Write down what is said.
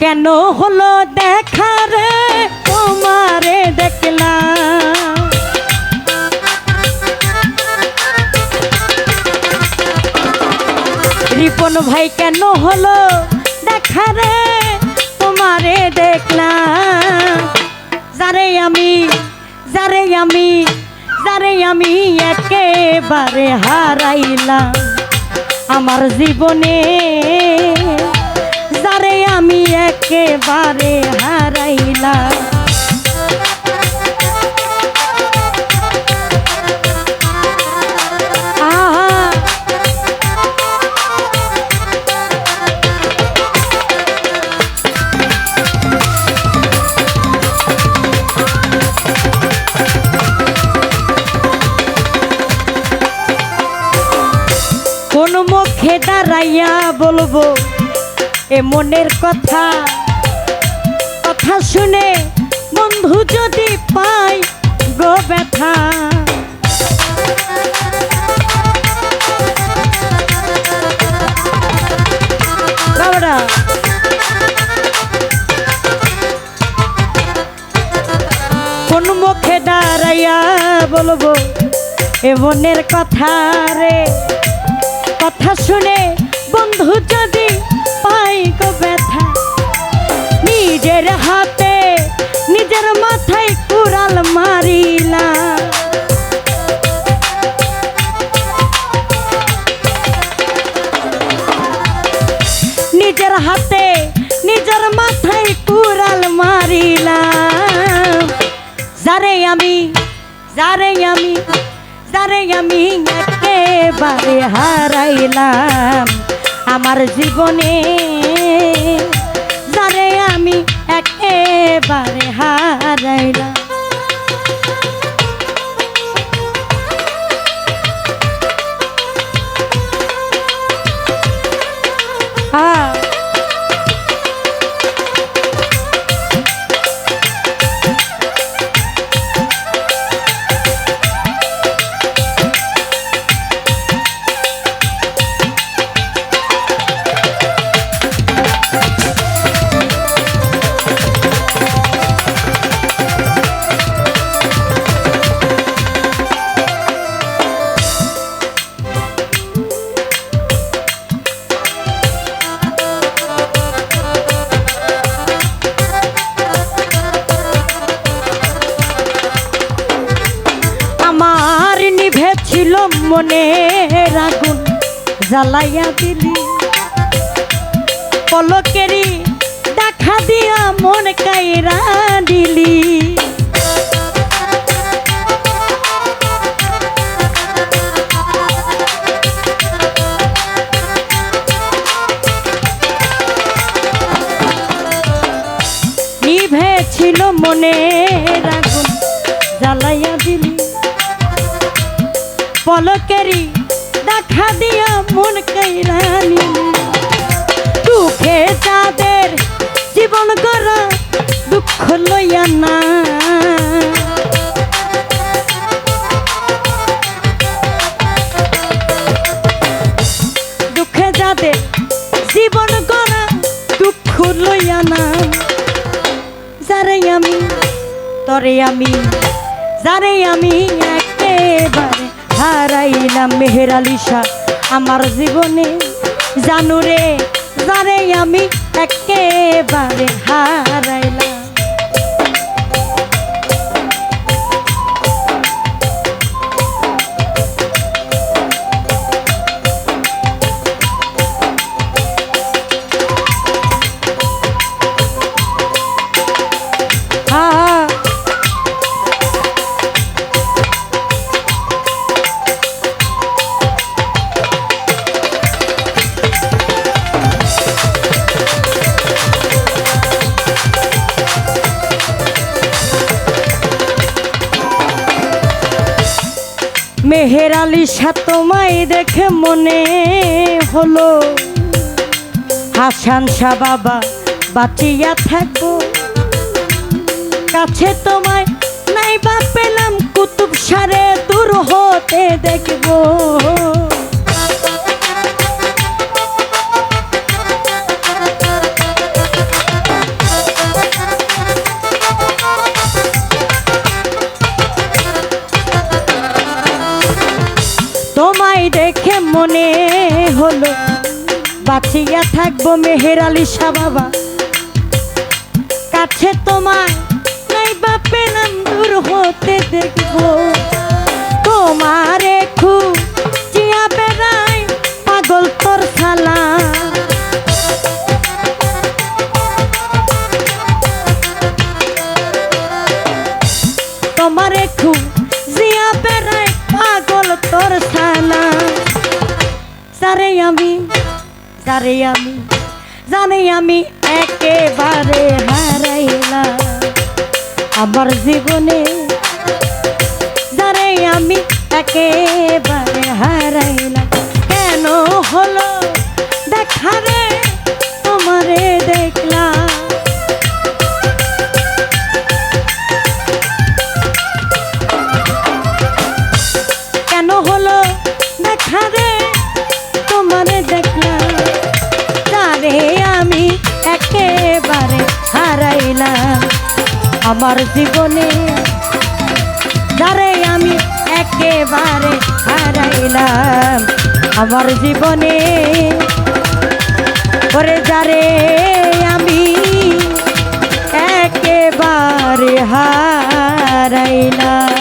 কেন হলো দেখা রে? তোমারে দেখলাম। রিপন ভাই, কেন হলো দেখা রে? তোমারে দেখলাম। যারে আমি যারে আমি যারে আমি একেবারে হারাইলাম। আমার জীবনে যারে আমি একেবারে দাঁড়াইয়া বলব এ মনের কথা কথা শুনে বন্ধু যদি পাই গো ব্যথা। কোন মুখে দাঁড়াইয়া বলব, এ মনের কথা রে, কথা শুনে হাতে নিজের মাথায় কুড়াল মারিলাম। যারে আমি যারে আমি যারে আমি একেবারে হারাইলাম আমার জীবনে। যারে আমি একেবারে হারাইলাম মনে আগুন জ্বালাইয়া দিলি। পলকেরি দেখা দিয়া মন কাইরা দিলি। নিভে ছিল মনে আগুন জ্বালাইয়া দিলি। পলকেরি দেখা দিয়া মন কৈরানি। দুঃখে তাদের জীবন করা দুঃখ লইয়া না। দুঃখে যাদের জীবন করা দুঃখ লইয়া না। যারে আমি, তরে আমি, যারে আমি একেবারে হারাইলাম মেহের আলিশা আমার জীবনে জানুরে জানে আমি একেবারে হারাইলাম। মেহের আলী সাতমাই দেখে মনে হলো। হাসান শাহ বাবা বাঁচিয়া থাকব। কাছে তোমায় নাই বা পেলাম, কুতুব সারে দূর হতে দেখব। বাঁচিয়া থাকব মেহের আলী শাহ বাবা। কাছে তোমার নাই বা পেলাম দূর হতে দেখব। তোমারে খুব চিয়া পাগল তোর সালা তোমারে খুব জিয়া বেড়াই পাগল তোর সালা সারে আমি সারে আমি জানি আমি একেবারে হারাইলাম। আমার জীবনে যারে আমি একেবারে হারাইলাম। আমার জীবনে। যারে আমি একেবারে হারাইলাম আমার জীবনে। করে যারে আমি একেবারে হারাইলাম।